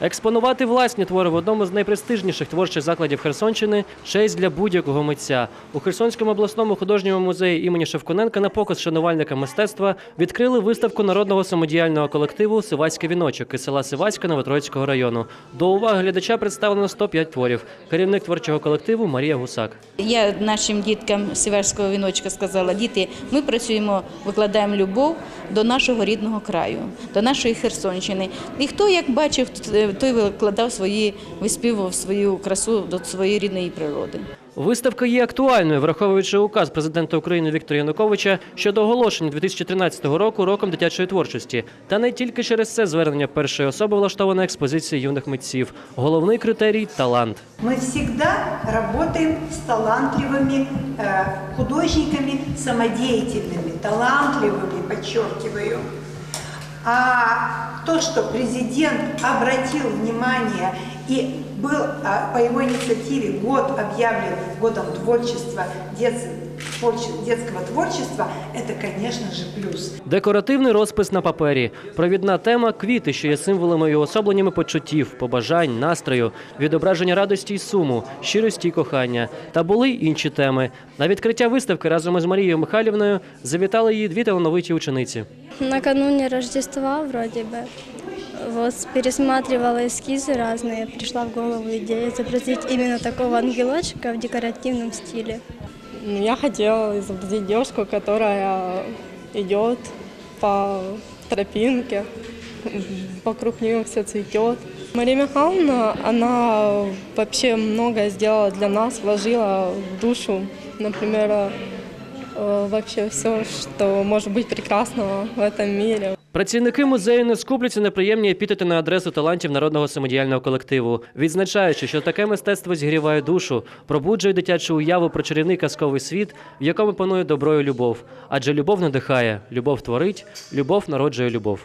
Експонувати власні твори в одному з найпрестижніших творчих закладів Херсонщини честь для будь-якого митця. У Херсонському обласному художньому музеї імені Шевкуненка на показ шанувальникам мистецтва відкрили виставку народного самодіяльного колективу Сивацький віночок із села Сивацька Новотроїцького району. До уваги глядача представлено 105 творів. Керівник творчого колективу Марія Гусак. Я нашим діткам сіверського віночка сказала: діти, ми працюємо, викладаємо любов до нашого рідного краю, до нашої Херсонщини. І хто як бачив, той викладав свої, виспівував свою красу до своєї рідної природи. Виставка є актуальною, враховуючи указ президента України Віктора Януковича щодо оголошення 2013 року роком дитячої творчості. Та не тільки через це звернення першої особи влаштована експозиція юних митців. Головний критерій талант. Мы всегда работаем с талантливыми э, художниками, самодеятельными, талантливыми, подчеркиваю. А то, что президент обратил внимание и был а, по его инициативе год объявлен годом творчества, дет- творче- детского творчества, это, конечно же, плюс. Декоративний розпис на папері, провідна тема квіти, що є символами і особленнями почуттів, побажань, настрою, відображення радості й суму, щирості й кохання. Та були й інші теми. На відкриття виставки разом із Марією Михайлівною завітали її дві талановиті учениці. Накануне Рождества вроде бы. Вот пересматривала эскизы разные, пришла в голову идея изобразить именно такого ангелочка в декоративном стиле. Ну, Я хотела изобразить девушку, которая идет по тропинке, вокруг нее все цветет. Мария Михайловна, она вообще многое сделала для нас, вложила душу, например, э, вообще все, что может быть прекрасного в этом мире. Працівники музею не скупляться неприємні епітети на адресу талантів народного самодіяльного колективу, відзначаючи, що таке мистецтво зігріває душу, пробуджує дитячу уяву про чарівний казковий світ, в якому панує добро і любов. Адже любов надихає, любов творить, любов народжує любов.